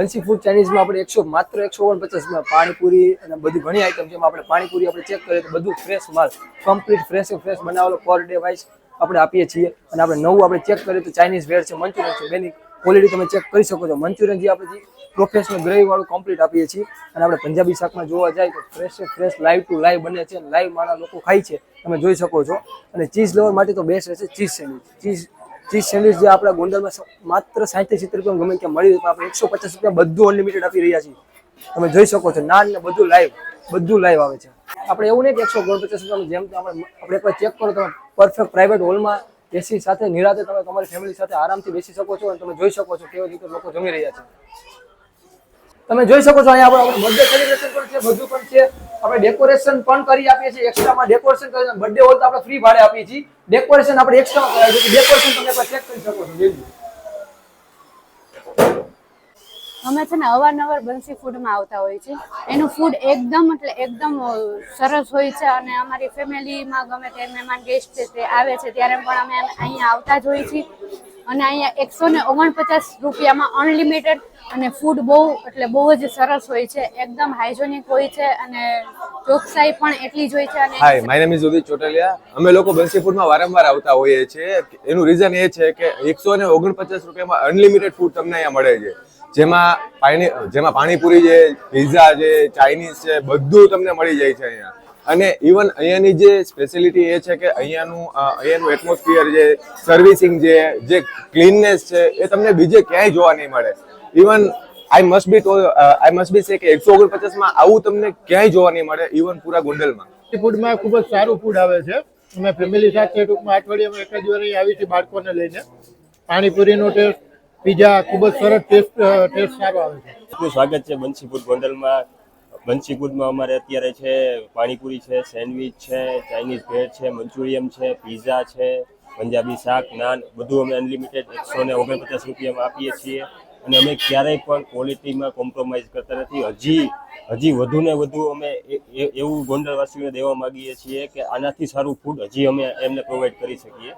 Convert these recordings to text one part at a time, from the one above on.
બંસી food ચાઇનીઝમાં આપણે એકસો માત્ર એકસો ઓગણપચાસમાં પાણીપુરી અને બધી ઘણી આઈટમ જેમાં આપણે પાણીપુરી આપણે ચેક કરીએ તો બધું ફ્રેશ માલ કમ્પ્લીટ ફ્રેશ ફ્રેશ બનાવેલો પર ડે વાઇઝ આપણે આપીએ છીએ. અને આપણે નવું આપણે ચેક કરીએ તો ચાઇનીઝ વેર છે, મંચુરિયન છે, બેની ક્વોલિટી તમે ચેક કરી શકો છો. મંચુરિયન જે આપણે પ્રોફેશનલ ગ્રેવીવાળું કમ્પ્લીટ આપીએ છીએ. અને આપણે પંજાબી શાકમાં જોવા જાય તો fresh fresh live to live બને છે લાઈવ માણા લોકો ખાય છે. તમે જોઈ શકો છો. અને ચીઝ લવર માટે તો બેસ્ટ રહેશે cheese sandwich cheese cheese sandwich જે આપણા ગોંડલમાં માત્ર સાહીઠ સિત્તેર રૂપિયા ગમે ત્યાં મળી પણ આપણે એકસો પચાસ રૂપિયા બધું અનલિમિટેડ આપી રહ્યા છીએ. તમે જોઈ શકો છો, નાન ને બધું લાઈવ બધું લાઈવ આવે છે. આપણે એવું નહીં કે એકસો ઓગણપચાસ રૂપિયા જેમ આપણે આપણે એકવાર ચેક કરો તમે પરફેક્ટ પ્રાઇવેટ હોલમાં એસી સાથે, નિરાતે તમે તમારી ફેમિલી સાથે આરામથી બેસી શકો છો અને તમે જોઈ શકો છો કેવી રીતે લોકો જમી રહ્યા છે. તમે જોઈ શકો છો અહીંયા આપણે બર્થડે સેલિબ્રેશન પણ છે, બધું પણ છે. આપણે ડેકોરેશન પણ કરી આપીએ છીએ એક્સ્ટ્રામાં ડેકોરેશન કરીને બર્થડે હોય તો આપણે ફ્રી ભાડે આપીએ છીએ. ડેકોરેશન આપણે એક્સ્ટ્રા કરાવીએ છીએ ડેકોરેશન તમે એકવાર ચેક કરી શકો છો અમે છે ને અવારનવાર બંસી ફૂડમાં આવતા હોય છે એનું ફૂડ એકદમ એટલે એકદમ સરસ હોય છે અને અમારી ફેમિલીમાં ગમે તે મહેમાન ગેસ્ટ છે તે આવે છે, ત્યારે પણ અમે અહીંયા આવતા જ હોઈએ છીએ. અને અહીંયા એકસો ને ઓગણપચાસ રૂપિયામાં અનલિમિટેડ અને ફૂડ બહુ, એટલે બહુ જ સરસ હોય છે. એકદમ હાઇજેનિક હોય છે અને ચોકસાઈ પણ એટલી જ હોય છે અને hi my name is Udit Chotaliya અમે લોકો બંસીપુરમાં વારંવાર આવતા હોઈએ છીએ. એનું રીઝન એ છે કે એકસો ને ઓગણપચાસ રૂપિયામાં અનલિમિટેડ ફૂડ તમને અહીંયા મળે છે. જેમાં પાણી, જેમાં પાણીપુરી છે પિઝા છે ચાઇનીઝ છે, બધું તમને મળી જાય છે અહીંયા. અને ઇવન અહીંયાની જે સ્પેશિયાલિટી એ છે કે અહીંયાનું અહીંયાનું એટમોસ્ફિયર છે સર્વિસિંગ છે જે ક્લીનનેસ છે એ તમને બીજે ક્યાંય જોવા નહીં મળે. Even I must be I must be say કે એકસો ઓગણપચાસમાં આવું તમને ક્યાંય જોવા નહીં મળે ઇવન પૂરા ગોંડલમાં. ફૂડમાં ખૂબ જ સારું ફૂડ આવે છે. અમે ફેમિલી સાથે ટૂંકમાં અઠવાડિયામાં એક જ વાર અહીં આવી છીએ બાળકોને લઈને. પાણીપુરીનો ટેસ્ટ પીઝા ખૂબ જ સરસ ટેસ્ટ ટેસ્ટ સારો આવે છે. સ્વાગત છે બંસીફૂડ ગોંડલમાં. બંસીફૂડમાં અમારે અત્યારે છે, પાણીપુરી છે, સેન્ડવિચ છે, ચાઇનીઝ ભેળ છે મંચુરિયમ છે, પીઝા છે, પંજાબી શાક, નાન, બધું અમે અનલિમિટેડ એકસો ને ઓગણપચાસ રૂપિયામાં આપીએ છીએ. અને અમે ક્યારેય પણ ક્વોલિટીમાં કોમ્પ્રોમાઇઝ કરતા નથી. હજી હજી વધુ ને વધુ અમે એવું ગોંડલવાસીઓને દેવા માંગીએ છીએ કે આનાથી સારું ફૂડ હજી અમે એમને પ્રોવાઈડ કરી શકીએ.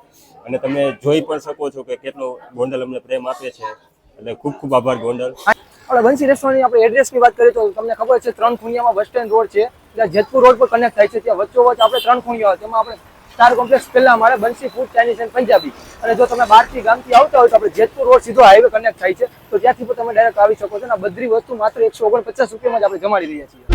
અને તમે જોઈ પણ શકો છો કે કેટલો ગોંડલ અમને પ્રેમ આપે છે. એટલે ખૂબ ખૂબ આભાર ગોંડલ. આપણે બંસી રેસ્ટોરન્ટની આપણે એડ્રેસની વાત કરીએ તો તમને ખબર છે ત્રણ ખૂણિયામાં બસ સ્ટેન્ડ રોડ છે ત્યાં જેતપુર રોડ પર કનેક્ટ થાય છે, ત્યાં વચ્ચોવચ્ચ આપણે ત્રણ ખૂણિયા તેમાં આપણે સ્ટાર કોમ્પ્લેક્સ પહેલા મારે Bansi food Chinese and Punjabi. અને જો તમે બહારથી ગામથી આવતા હોય તો આપણે જેતપુર રોડ સીધો હાઈવે કનેક્ટ થાય છે, તો ત્યાંથી પણ તમે ડાયરેક્ટ આવી શકો છો. અને બધી વસ્તુ માત્ર એકસો ઓગણપચાસ રૂપિયામાં જ આપણે જમાડી રહ્યા છીએ.